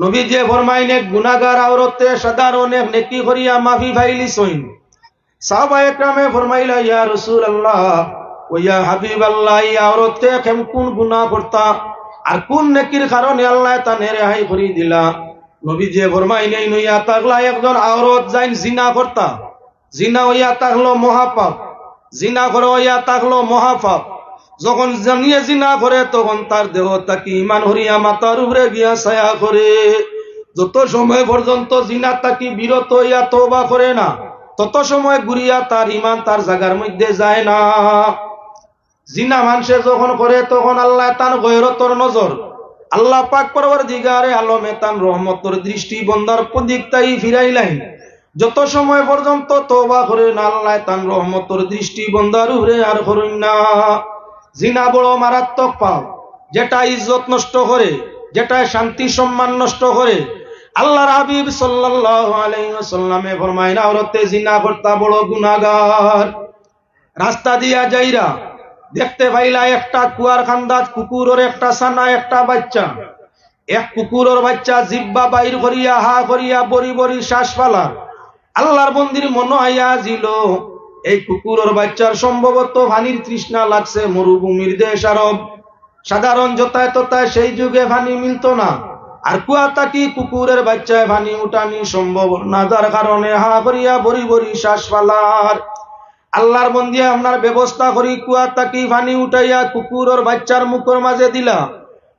নবী যে ফরমাইন গুনাগার আওরতে সাধারণ নেকি করিয়া মাফি ফাইলি সইন। সাহাবা একরামে ফরমাইলা, ইয়া রাসূলুল্লাহ, ও ইয়া হাবিবাল্লাহ, এই আওরতে কেম কোন গুনাহ করতা? আর কোন নেকির কারণে আল্লাহ তা রেহাই করি দিলা? নবী যে ফরমাইন নইয়া তাগলা একজন আওরত যাইন জিনা করতা। জিনা হইয়া তাকলো মহাপাপ। জিনা করে হইয়া তাকলো মহাপাপ। যখন জানিয়ে জিনা করে তখন তার দেহ তাকে ইমান হরিয়া মাতার উপরে গিয়া ছায়া করে। যত সময় পর্যন্ত জিনা তাকে বিরত হইয়া তওবা করে না, তত সময় ঘুরিয়া তার ইমান তার জায়গার মধ্যে যায় না। জিনা মানুষে যখন করে, তখন আল্লাহ তার গৈরতর নজর। আল্লাহ পাক পরবর দিগারে আলমে তান রহমতর দৃষ্টি বন্দার প্রদিক তাই ফিরাইলাই যত সময় পর্যন্ত তওবা করে না, আল্লাহ তান রহমতর দৃষ্টি বন্দার উপরে আর করুন না। জিনা বড় মারাত্মক পাপ, যেটা ইজ্জত নষ্ট করে যেটা শান্তি সম্মান নষ্ট করে। আল্লাহর হাবিব সাল্লাল্লাহু আলাইহি ওয়াসাল্লামে ফরমাইনা আওরতে জিনা করতা বড় গুনাহগার। রাস্তা দিয়া যাইরা দেখতে পাইলা একটা কুয়ার খান্দাজ কুকুরের একটা সানা একটা বাচ্চা। এক কুকুরের বাচ্চা জিব্বা বাইর করিয়া, হা করিয়া বরি বরি শ্বাস ফালার আল্লাহর বন্দির মন আইয়া জিল এই কুকুরের বাচ্চার সম্ভবত ভানির তৃষ্ণা লাগছে, মরুভূমির দেশ আরব। সাধারণ যতায় ততায় সেই যুগে ভানি মিলত না। আর কুয়া তাকি কুকুরের বাচ্চায় ভানি উঠানি সম্ভব না, যার কারণে হা করিয়া বরি বরি শ্বাস ফালার। আল্লাহর বন্দিয়া আপনার ব্যবস্থা করি, কুয়া তাকি পানি উঠাইয়া কুকুরের বাচ্চার মুখের মাঝে দিলা।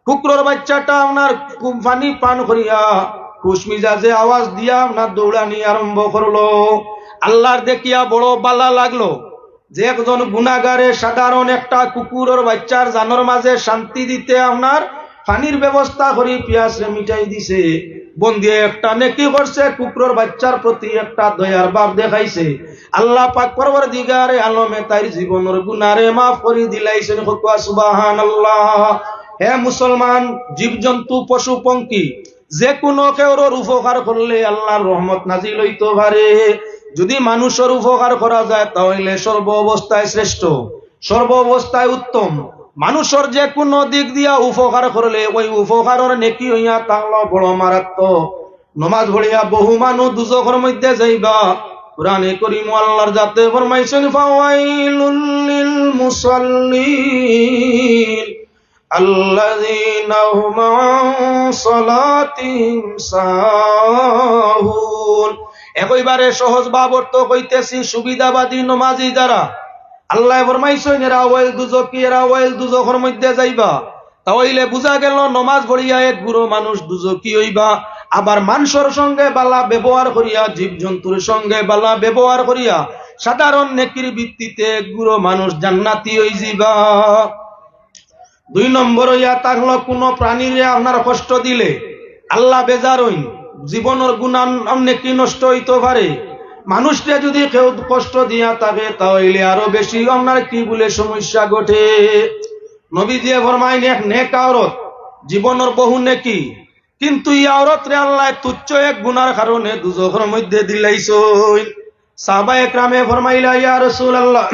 কুকুরের বাচ্চাটা আপনার খুব পানি করিয়া কুসমিজাজে আওয়াজ দিয়া আপনার দৌড়ানি আরম্ভ করল। আল্লাহর দেখিয়া বড় বালা লাগল যে একজন গুনাগারে সাধারণ একটা কুকুরের বাচ্চার জানোর মাঝে শান্তি দিতে আপনার পানির ব্যবস্থা করি পিয়াসে মিটাই দিছে। বন্দিয়ে একটা নেকি করছে, কুকুরের বাচ্চার প্রতি একটা দয়ার ভাব দেখাইছে। আল্লাহ পাক পরবর দিগারে আলমে তাই জীবনের গুনারে মাফ করি দিলাইছেন। হকুয়া সুবাহান আল্লাহ হে মুসলমান, জীবজন্তু, পশু, পঙ্কি যে কোনো কেউর উপকার করলে আল্লাহর রহমত নাজিল হইতে পারে। যদি মানুষের উপকার করা যায়, তাহলে সর্ব অবস্থায় শ্রেষ্ঠ সর্ব অবস্থায় উত্তম। মানুষের যে কোনো দিক দিয়া উপকার করলে, ওই উপকারের নেকি হইয়া তাহলে বড় মারাত্মক। নমাজ ভরিয়া বহু মানুষ দুজকের মধ্যে যাইবা। কোরআনে করিম আল্লাহর যাতে ফরমাইছেন, ফাওয়াইলুল লিল মুসাল্লিন আল্লাযীনা হুম সালাতিহিম সাহুন। একইবারে সহজ অর্থ কইতেছি, সুবিধাবাদী নমাজি যারা, আল্লাহ ফরমাইছেন, এরা ওয়াইল দুজকি এরা ওয়াইল দুজকের মধ্যে যাইবা। তাহলে বুঝা গেল, নমাজ পড়িয়া এক গুরু মানুষ দুজকি হইবা? আবার মানুষের সঙ্গে বালা ব্যবহার করিয়া জীব জন্তুর সঙ্গে বালা ব্যবহার করিয়া, সাধারণ নেকির ভিত্তিতে এক গুরু মানুষ জান্নাতি হই যাইবা। দুই নম্বর হইয়া থাকল কোনো প্রাণীরে আপনার কষ্ট দিলে, আল্লাহ বেজার হইন। জীবনের গুণান নেকি নষ্ট হইতে পারে। মানুষকে যদি কেউ কষ্ট দিয়া থাকে, তাহলে আরও বেশি আপনার কি বলে সমস্যা ঘটে? নবী দিয়ে ফরমাইন, এক নেক আওরত, জীবনের বহু নেকি। কিন্তু এই আওরত রে আল্লাহ তুচ্ছ এক গুনার কারণে দুজখের মধ্যে দিলাইছই সাহবা একরামে ফরমাইলা, ইয়া রসুল আল্লাহ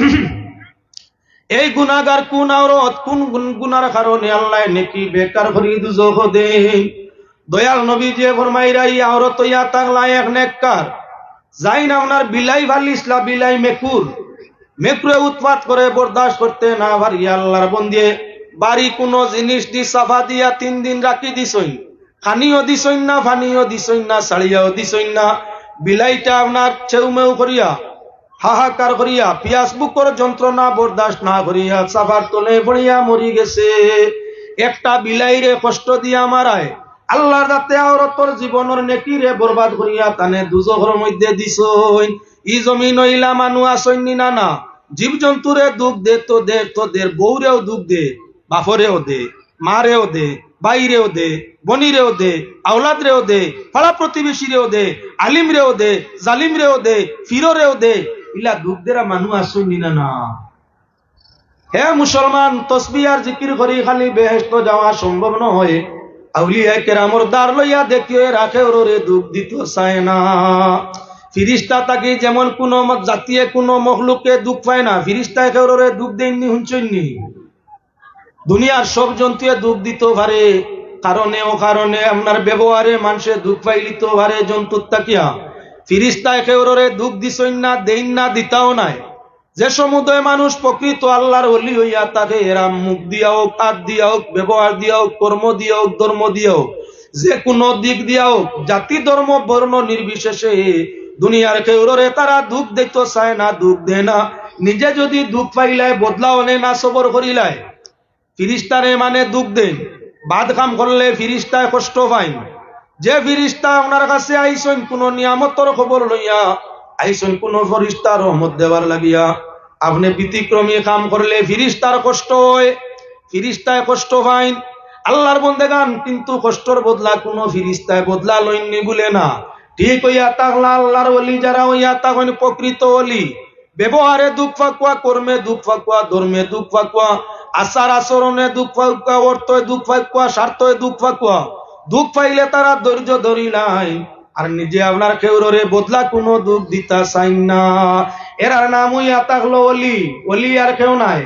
এই গুনাগার কোন আওরত, কোন গুন- গুনার কারণে আল্লাহ নেকি বেকার করি দুজখ দে দয়াল নবী যে ফরমাইরা এই আওরত ইয়া তাগলা এক নেককার। না আপনার বিলাই ভালিসলা বিলাই মেকুর। মেকুরে উৎপাত করে বরদাস্ত করতে না পারি আল্লাহর বন্দিয়ে। বাড়ি কোনো জিনিস দি সাফা দিয়া তিন দিন রাখি দিছই খানিও দিছই না, ফানিও দিছই না শাড়িয়াও দিছই না। বিলাইটা আপনার ছেউমেউ করিয়া, হাহাকার করিয়া পিয়াস বুকর যন্ত্রণা বরদাস্ত না করিয়া সাফার তলে পড়িয়া মরি গেছে। একটা বিলাইরে কষ্ট দিয়া মারায় আল্লাহর দাতে আওরতর জীবনের নেকিরে বরবাদ করিয়া তানে দুজখর মধ্যে দিছই। ই জমিন হইলা মানু আসইনি না না জীব জন্তুরে দুঃখ দে, তো দে তোদের বউরেও দুঃখ দে, বাপরেও দে, মারেও দে, বাইরেও দে, বনিরেও দে, আওলাদরেও দে, পাড়া প্রতিবেশীরেও দে, আলিমরেও দে, জালিমরেও দে, ফিররেও দে। ইলা দুঃখ দেরা মানু আসইনি না না হে মুসলমান তসবি আর জিকির করি খালি বেহেস্ত যাওয়া সম্ভব নয় আউলিয়া কেরামর দ্বার লইয়া দেখিয়ে রাখে ওরে দুঃখ দিত চায় না। ফিরিস্তা তাকে যেমন কোন জাতীয়, কোন মখলুকে দুঃখ পায় না, ফিরিস্তা কেউরে দুঃখ দেননি হুঞ্চইনি দুনিয়ার সব জন্তুয়ে দুঃখ দিত পারে, কারণে ও কারণে আপনার ব্যবহারে মানুষে দুঃখ পাইলিত হারে জন্তুর তাকিয়া ফিরিস্তায় কেউরে দুঃখ দিছই না, দেইন না, দিতাও নাই। যে সমুদয় মানুষ প্রকৃত আল্লাহর অলি হইয়া তাকে এরা মুখ দিয়া হোক, হাত দিয়া হোক, ব্যবহার দিয়া হোক, কর্ম দিয়া হোক, ধর্ম দিয়া হোক, যে কোনো দিক দিয়া হোক, জাতি, ধর্ম, বর্ণ নির্বিশেষে দুনিয়ার কেউরে তারা দুঃখ দেখতে চায় না, দুঃখ দেয় না। নিজে যদি দুঃখ পাইলায়, বদলাও নে না, সবর করিলায়। ফিরিস্তারে মানে দুঃখ দেন। বাদ কাম করলে ফিরিস্তায় কষ্ট পাই যে ফিরিস্তা ওনার কাছে আইসন, কোন নিয়ামতর খবর লইয়া আইসন কোন ফরিস্তার রহমত দেবার লাগিয়া। আপনি ব্যতিক্রমী কাম করলে ফিরিস্তার কষ্ট হয়, ফিরিস্তায় কষ্ট পাইন। আল্লাহর বন্দেগান কিন্তু কষ্টর বদলা কোন ফিরিস্তায় বদলা লইনি বলে না। ঠিক হইয়া তাকলা আল্লাহর অলি যারা হইয়া তখন প্রকৃত অলি ব্যবহারে দুঃখ ফাকুয়া, কর্মে দুঃখ ফাকুয়া, ধর্মে দুঃখ ফাকুয়া, আচার আচরণে দুঃখ ফাকুয়া, অর্থে দুঃখ ফাকুয়া, স্বার্থে দুঃখ ফাকুয়া। দুঃখ পাইলে তারা ধৈর্য ধরিলাই। আর নিজে আপনার কেউরে বদলা কোনো দুঃখ দিতা চাই না। এরার নাম হইয়া থাকল অলি। অলি আর কেউ নাই।